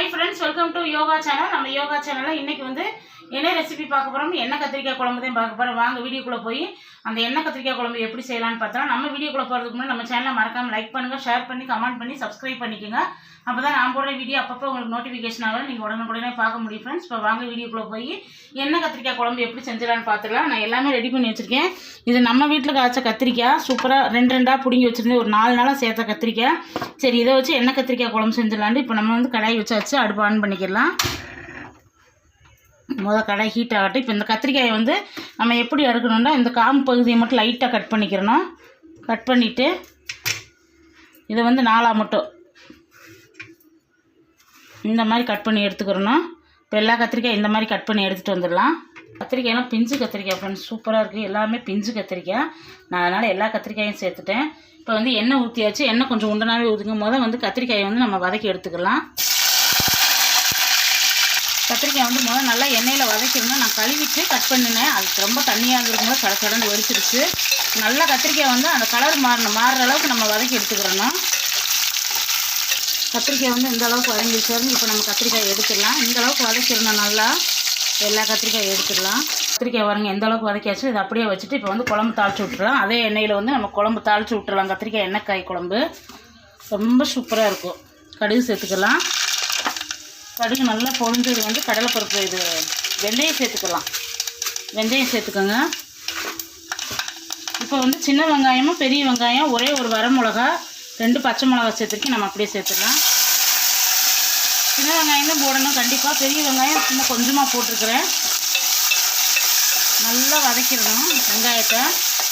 Hi friends welcome to yoga channel நம்ம யோகா சேனலில் இன்றைக்கி வந்து என்ன ரெசிபி பார்க்க போகிறோம் எண்ணெய் கத்திரிக்காய் குழம்பு தான் பார்க்க போகிறோம் வாங்க வீடியோக்குள்ளே போய் அந்த எண்ணெய் கத்திரிக்காய் குழம்பு எப்படி செய்யலாம்னு பார்த்தா நம்ம வீடியோக்குள்ளே போகிறதுக்கு முன்னாடி நம்ம சேனலை மறக்காமல் லைக் பண்ணுங்கள் ஷேர் பண்ணி கமெண்ட் பண்ணி சப்ஸ்கிரைப் பண்ணிக்கோங்க. அப்போ தான் நான் போடுற வீடியோ அப்பப்போ உங்களுக்கு நோட்டிஃபிகேஷன் ஆகும். நீங்கள் உடனுக்குடனே பார்க்க முடியும் ஃப்ரெண்ட்ஸ் இப்போ வாங்க வீடியோக்குள்ளே போய் எண்ணெய் கத்திரிக்காய் குழம்பு எப்படி செஞ்சிடலான்னு பார்த்துக்கலாம் நான் எல்லாமே ரெடி பண்ணி வச்சுருக்கேன். இது நம்ம வீட்டில் காய்ச்ச கத்திரிக்காய் சூப்பராக ரெண்டு ரெண்டாக பிடுங்கி வச்சுருந்தேன் ஒரு நாலு நாளாக சேர்த்த கத்திரிக்காய். சரி இதை வச்சு எண்ணெய் கத்திரிக்காய் குழம்பு செஞ்சிடலான்ட்டு இப்போ நம்ம வந்து கடாய் வச்சாச்சு அடுப்பு ஆன் பண்ணிக்கலாம் முதல் கடாய் ஹீட் ஆகட்டும். இப்போ இந்த கத்திரிக்காயை வந்து நம்ம எப்படி அறுக்கணும்னா இந்த காம்பு பகுதியை மட்டும் லைட்டாக கட் பண்ணிக்கிறணும். கட் பண்ணிவிட்டு இதை வந்து நாலாக மட்டும். இந்த மாதிரி கட் பண்ணி எடுத்துக்கிறணும். இப்போ எல்லா கத்திரிக்காய் இந்த மாதிரி கட் பண்ணி எடுத்துகிட்டு வந்துடலாம். கத்திரிக்காயெல்லாம் பிஞ்சு கத்திரிக்காய் ஃப்ரெண்ட்ஸ் சூப்பராக இருக்குது எல்லாமே பிஞ்சு கத்திரிக்காய். நான் அதனால் எல்லா கத்திரிக்காயும் சேர்த்துட்டேன். இப்போ வந்து எண்ணெய் ஊற்றியாச்சு எண்ணெய் கொஞ்சம் உண்டனாவே ஊற்றுக்கும் போது வந்து கத்திரிக்காயை வந்து நம்ம வதக்கி எடுத்துக்கலாம். கத்திரிக்காய் வந்து முதல்ல நல்லா எண்ணெயில் வதக்கிருந்தேன் நான் கழுவிட்டு கட் பண்ணினேன். அதுக்கு ரொம்ப தண்ணியாக இருக்கும்போது கட கடந்து வெடிச்சிருச்சு நல்லா கத்திரிக்காய் வந்து அந்த கலர் மாறணும் மாறுற அளவுக்கு நம்ம வதக்கி எடுத்துக்கிறோம் கத்திரிக்காய் வந்து இந்த அளவுக்கு வதங்கிருச்சு. இப்போ நம்ம கத்திரிக்காய் எடுத்துடலாம். இந்த அளவுக்கு வதக்கிடணும் நல்லா. எல்லா கத்திரிக்காய் எடுத்துடலாம். கத்திரிக்காய் வரங்க எந்த அளவுக்கு வதக்கியாச்சு இதை அப்படியே வச்சுட்டு இப்போ வந்து குழம்பு தாளிச்சு விட்டுறலாம் அதே எண்ணெயில் வந்து நம்ம குழம்பு தாளிச்சு விட்டுறலாம் கத்திரிக்காய் எண்ணெய்க்காய் குழம்பு. ரொம்ப சூப்பராக இருக்கும். கடுகு சேர்த்துக்கலாம். கடுகு நல்லா பொரிஞ்சது வந்து கடலைப்பருப்பு இது வெந்தயம் சேர்த்துக்கலாம். வெந்தயம் சேர்த்துக்கோங்க. இப்போ வந்து சின்ன வெங்காயமும் பெரிய வெங்காயம் ஒரே ஒரு வரமிளகா ரெண்டு பச்சை மிளகா சேர்த்துருக்கேன். நம்ம அப்படியே சேர்த்துக்கலாம் சின்ன வெங்காயம் தான் போடணும். கண்டிப்பாக பெரிய வெங்காயம் சும்மா கொஞ்சமாக போட்டிருக்கிறேன். நல்லா வதக்கிடணும் வெங்காயத்தை.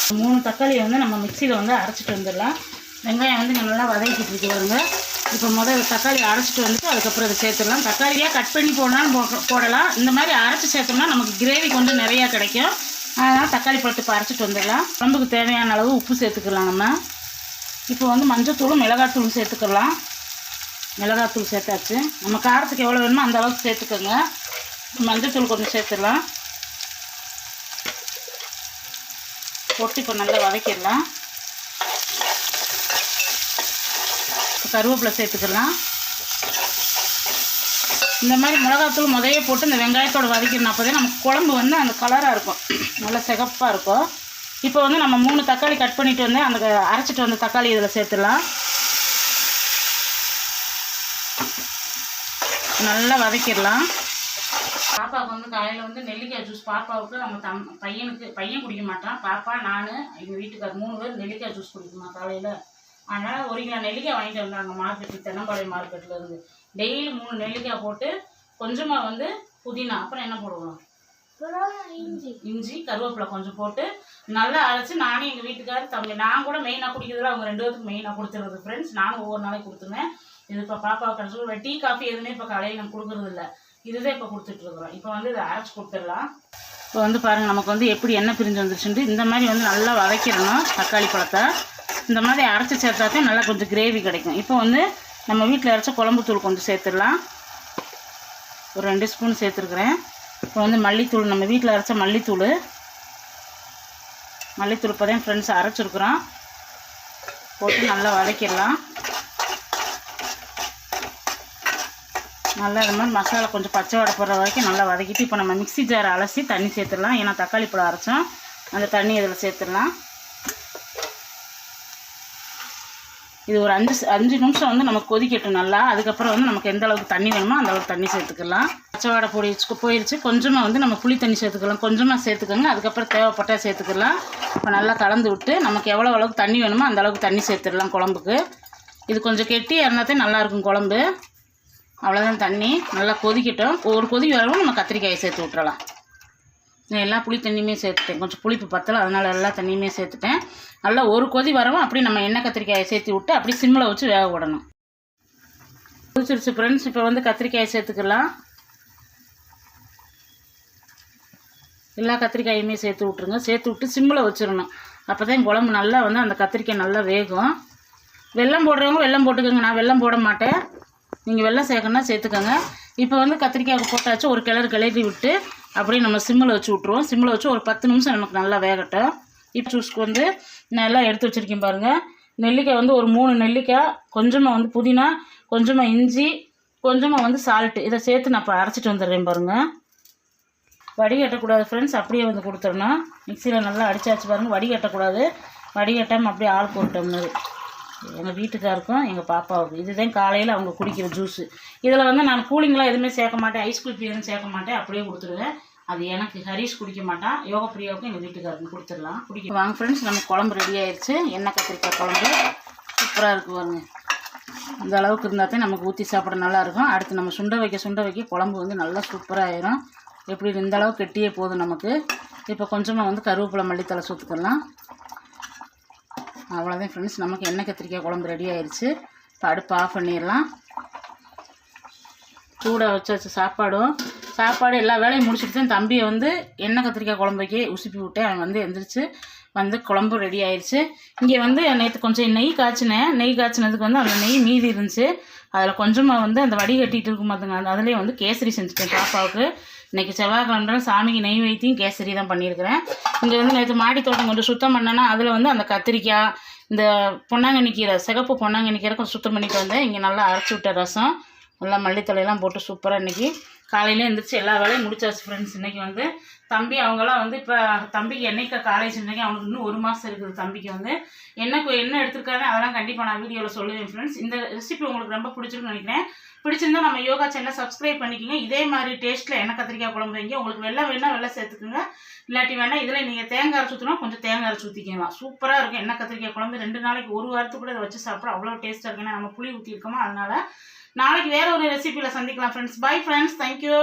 மூணு தக்காளியை வந்து நம்ம மிக்சியில் வந்து அரைச்சிட்டு வந்துடலாம். வெங்காயம் வந்து நல்லா வதக்கிட்டு இருக்கு வருங்க இப்போ முதல்ல தக்காளி அரைச்சிட்டு வந்துட்டு அதுக்கப்புறம் அதை சேர்த்துடலாம். தக்காளியாக கட் பண்ணி போடலாம்னு போ- போடலாம். இந்த மாதிரி அரைச்சி சேர்த்தோம்னா நமக்கு கிரேவி கொஞ்சம் நிறையா கிடைக்கும். அதனால் தக்காளி பழத்தை இப்போ அரைச்சிட்டு வந்துடலாம். உடம்புக்கு தேவையான அளவு உப்பு சேர்த்துக்கலாம் நம்ம. இப்போ வந்து மஞ்சத்தூளும் மிளகாத்தூளும் சேர்த்துக்கலாம். மிளகாத்தூள் சேர்த்தாச்சு. நம்ம காரத்துக்கு எவ்வளோ வேணுமோ அந்த அளவுக்கு சேர்த்துக்கோங்க. மஞ்சத்தூள் கொஞ்சம் சேர்த்துடலாம். போட்டு இப்போ நல்லா வதக்கிடலாம். கருவேப்பிலை சேர்த்துக்கலாம். இந்த மாதிரி மிளகாத்தூள் முதைய போட்டு இந்த வெங்காயத்தோட வதக்கிடணும். அப்போதே நமக்கு குழம்பு வந்து அந்த கலராக இருக்கும். நல்லா சிகப்பாக இருக்கும். இப்போ வந்து நம்ம மூணு தக்காளி கட் பண்ணிட்டு வந்து அந்த அரைச்சிட்டு வந்த தக்காளி இதில் சேர்த்துடலாம். நல்லா வதக்கிடலாம். பாப்பாவுக்கு வந்து காலையில் வந்து நெல்லிக்காய் ஜூஸ் பாப்பாவுக்கு நம்ம தம் பையனுக்கு பையன் குடிக்க மாட்டான். பாப்பா நான் எங்கள் வீட்டுக்கார் மூணு பேர் நெல்லிக்காய் ஜூஸ் குடிக்குமா காலையில்? அதனால் ஒரு கிலோ நெல்லிக்காய் வாங்கிட்டு வந்தாங்க மார்க்கெட்டு தென்னம்பாளையம் மார்க்கெட்டிலேருந்து டெய்லி மூணு நெல்லிக்காய் போட்டு கொஞ்சமாக வந்து புதினா அப்புறம் என்ன போடுவோம்? இஞ்சி கருவேப்பிலை கொஞ்சம் போட்டு நல்லா அரைச்சி நானே எங்கள் வீட்டுக்காரர் தம்பி நான் கூட மெயினாக குடிக்கிறதுல அவங்க ரெண்டு பேருக்கு மெயினாக கொடுத்துருது ஃப்ரெண்ட்ஸ் நானும் ஒவ்வொரு நாளைக்கு கொடுத்துருவேன். இது இப்போ பாப்பாவுக்கு கிடச்சி டீ காஃபி எதுவுமே இப்போ கடையில் நம்ம கொடுக்குறது இல்லை. இதுதான் இப்போ கொடுத்துட்ருக்குறோம் இப்போ வந்து இதை அரைச்சி கொடுத்துடலாம். இப்போ வந்து பாருங்கள் நமக்கு வந்து எப்படி எண்ணெய் பிரிஞ்சு வந்துருச்சுன்ட்டு இந்த மாதிரி வந்து நல்லா வதக்கிடணும் தக்காளி பழத்தை. இந்த மாதிரி அரைச்சி சேர்த்தாக்கே நல்லா கொஞ்சம் கிரேவி கிடைக்கும். இப்போ வந்து நம்ம வீட்டில் அரைச்ச குழம்பு தூள் கொஞ்சம் சேர்த்துடலாம். ஒரு ரெண்டு ஸ்பூன் சேர்த்துருக்குறேன். இப்போ வந்து மல்லித்தூள் நம்ம வீட்டில் அரைச்ச மல்லித்தூள். மல்லித்தூள் இப்போ தான் ஃப்ரெண்ட்ஸ் அரைச்சிருக்குறோம். போட்டு நல்லா வதக்கிடலாம். நல்லா இது மாதிரி மசாலா கொஞ்சம் பச்சை வடை போடுற வரைக்கும் நல்லா வதக்கிட்டு இப்போ நம்ம மிக்ஸி ஜாரை அலசி தண்ணி சேர்த்துடலாம். ஏன்னா தக்காளி பழம் அரைச்சோம். அந்த தண்ணி இதில் சேர்த்துடலாம். இது ஒரு அஞ்சு அஞ்சு நிமிஷம் வந்து நமக்கு கொதிக்கட்டும் நல்லா. அதுக்கப்புறம் வந்து நமக்கு எந்த அளவுக்கு தண்ணி வேணுமோ அந்த அளவுக்கு தண்ணி சேர்த்துக்கலாம். பச்சை பொடி போயிடுச்சு போயிடுச்சு கொஞ்சமாக வந்து நம்ம புளி தண்ணி சேர்த்துக்கலாம். கொஞ்சமாக சேர்த்துக்கோங்க. அதுக்கப்புறம் தேவைப்பட்டால் சேர்த்துக்கலாம். இப்போ நல்லா கலந்து விட்டு நமக்கு எவ்வளோ அளவுக்கு தண்ணி வேணுமோ அந்த அளவுக்கு தண்ணி சேர்த்துடலாம் குழம்புக்கு. இது கொஞ்சம் கெட்டியாக இருந்தால் தான் நல்லாயிருக்கும் குழம்பு. அவ்வளோதான் தண்ணி. நல்லா கொதிக்கட்டும். ஒரு கொதி வரவும் நம்ம கத்திரிக்காயை சேர்த்து விட்றலாம் நான் எல்லா புளி தண்ணியுமே சேர்த்துட்டேன். கொஞ்சம் புளிப்பு பத்தலை அதனால் எல்லா தண்ணியுமே சேர்த்துட்டேன். நல்லா ஒரு கொதி வரவும் அப்படி நம்ம எண்ணெய் கத்திரிக்காயை சேர்த்து விட்டு அப்படி சிம்மில் வச்சு வேக விடணும். கொதிச்சிருச்சு ஃப்ரெண்ட்ஸ் இப்போ வந்து கத்திரிக்காயை சேர்த்துக்கலாம். எல்லா கத்திரிக்காயுமே சேர்த்து விட்ருங்க சேர்த்து விட்டு சிம்மில் வச்சிடணும். அப்போ தான் குழம்பு நல்லா வந்து அந்த கத்திரிக்காய் நல்லா வேகும். வெல்லம் போடுறவங்க வெல்லம் போட்டுக்கோங்க. நான் வெல்லம் போட மாட்டேன். நீங்கள் வெள்ளம் சேர்க்கணும்னா சேர்த்துக்கோங்க. இப்போ வந்து கத்திரிக்காய் போட்டாச்சு ஒரு கிளறு கிளறி விட்டு அப்படியே நம்ம சிம்மில் வச்சு விட்ருவோம் சிம்மில் வச்சு ஒரு பத்து நிமிஷம் நமக்கு நல்லா வேகட்டும். இப்போ ஜூஸ்க்கு வந்து நல்லா எடுத்து வச்சுருக்கேன் பாருங்கள் நெல்லிக்காய் வந்து ஒரு மூணு நெல்லிக்காய் கொஞ்சமாக வந்து புதினா கொஞ்சமாக இஞ்சி கொஞ்சமாக வந்து சால்ட்டு இதை சேர்த்து நான் இப்போ அரைச்சிட்டு வந்துடுறேன் பாருங்கள் வடிகட்டக்கூடாது ஃப்ரெண்ட்ஸ் அப்படியே வந்து கொடுத்துடணும். மிக்சியில் நல்லா அடிச்சாச்சு பாருங்கள் வடிகட்டக்கூடாது. வடிகட்டாமல் அப்படியே ஆள் போட்டோம்னது எங்கள் வீட்டுக்காருக்கும் எங்கள் பாப்பாவுக்கு இதுதான் காலையில் அவங்க குடிக்கிற ஜூஸு இதில் வந்து நான் கூலிங்லாம் எதுவுமே சேர்க்க மாட்டேன். ஐஸ் குல்பி எதுவும் சேர்க்க மாட்டேன். அப்படியே கொடுத்துருவேன். அது எனக்கு ஹரிஷ் குடிக்க மாட்டான். யோகா பிரியாவுக்கும் எங்கள் வீட்டுக்காருக்கும் கொடுத்துடலாம். குடிக்க வாங்க ஃப்ரெண்ட்ஸ் நம்ம குழம்பு ரெடி ஆயிடுச்சு எண்ணெய் கத்திரிக்காய் குழம்பு. சூப்பராக இருக்கு பாருங்க. அந்த அளவுக்கு இருந்தால் தான் நமக்கு ஊற்றி சாப்பிட நல்லா இருக்கும். அடுத்து நம்ம சுண்டை வைக்க சுண்டை வைக்க குழம்பு வந்து நல்லா சூப்பராக ஆயிரும். எப்படி இந்த அளவுக்கு கெட்டியே போதும் நமக்கு. இப்போ கொஞ்சமாக வந்து கருவேப்பிலை மல்லித்தலை சுற்றுக்கலாம் அவ்வளோதான் ஃப்ரெண்ட்ஸ் நமக்கு எண்ணெய் கத்திரிக்காய் குழம்பு ரெடி ஆயிடுச்சு இப்போ அடுப்பு ஆஃப் பண்ணிடலாம். சூடாக வச்சாச்சு சாப்பாடும் சாப்பாடு எல்லா வேலையும் முடிச்சுட்டு தான் தம்பியை வந்து எண்ணெய் கத்திரிக்காய் குழம்பு உசுப்பி விட்டேன். அவன் வந்து எந்திரிச்சு வந்து குழம்பு ரெடி ஆயிடுச்சு இங்கே வந்து நேற்று கொஞ்சம் நெய் காய்ச்சினேன். நெய் காய்ச்சினதுக்கு வந்து அந்த நெய் மீதி இருந்துச்சு. அதில் கொஞ்சமாக வந்து அந்த வடிகட்டிட்டு இருக்கும் பார்த்துங்க அந்த அதுலேயே வந்து கேசரி செஞ்சுட்டேன் பாப்பாவுக்கு. இன்றைக்கி செவ்வாய்க்கிழமை சாமிக்கு நெய் வைத்தியும் கேசரி தான் பண்ணியிருக்கிறேன். இங்கே வந்து நேற்று மாடி தோட்டம் கொஞ்சம் சுத்தம் பண்ணேன்னா அதில் வந்து அந்த கத்திரிக்காய் இந்த பொன்னாங்கண்ணி கீரை சிகப்பு பொன்னாங்கண்ணி கீரை கொஞ்சம் சுத்தம் பண்ணிட்டு வந்தேன். இங்கே நல்லா அரைச்சி விட்ட ரசம் நல்லா மல்லித்தலையெல்லாம் போட்டு சூப்பராக இன்றைக்கி காலையில எழுந்திரிச்சு எல்லா வேலையும் முடிச்சாச்சு ஃப்ரெண்ட்ஸ் இன்றைக்கி வந்து தம்பி அவங்களாம் வந்து இப்போ தம்பிக்கு என்னைக்கு காலேஜ் இருந்தாங்க அவனுக்கு இன்னும் ஒரு மாதம் இருக்குது தம்பிக்கு வந்து. என்ன என்ன எடுத்திருக்காரு அதெல்லாம் கண்டிப்பாக நான் வீடியோவில் சொல்லுவேன் ஃப்ரெண்ட்ஸ் இந்த ரெசிபி உங்களுக்கு ரொம்ப பிடிச்சிருக்குன்னு நினைக்கிறேன். பிடிச்சிருந்தா நம்ம யோகா சேனல் சப்ஸ்கிரைப் பண்ணிக்கோங்க. இதே மாதிரி டேஸ்ட்டில் எண்ணெய் கத்திரிக்காய் குழம்பு வைங்க. உங்களுக்கு வெள்ளம் வேணால் வெள்ளம் சேர்த்துக்குங்க. இல்லாட்டி வேணால் இதில் நீங்கள் தேங்காய் அரைச்சி ஊற்றினா கொஞ்சம் தேங்காய் அரைச்சி ஊற்றிக்கலாம் சூப்பராக இருக்கும் எண்ணெய் கத்திரிக்காய் குழம்பு. ரெண்டு நாளைக்கு ஒரு வாரத்துக்கு கூட இதை வச்சு சாப்பிட அவ்வளோ டேஸ்ட்டாக இருக்கு ஏன்னா நம்ம புளி ஊற்றிருக்கோமா அதனால நாளைக்கு வேறு ஒரு ரெசிபியில் சந்திக்கலாம் ஃப்ரெண்ட்ஸ் பை ஃப்ரெண்ட்ஸ் தேங்க்யூ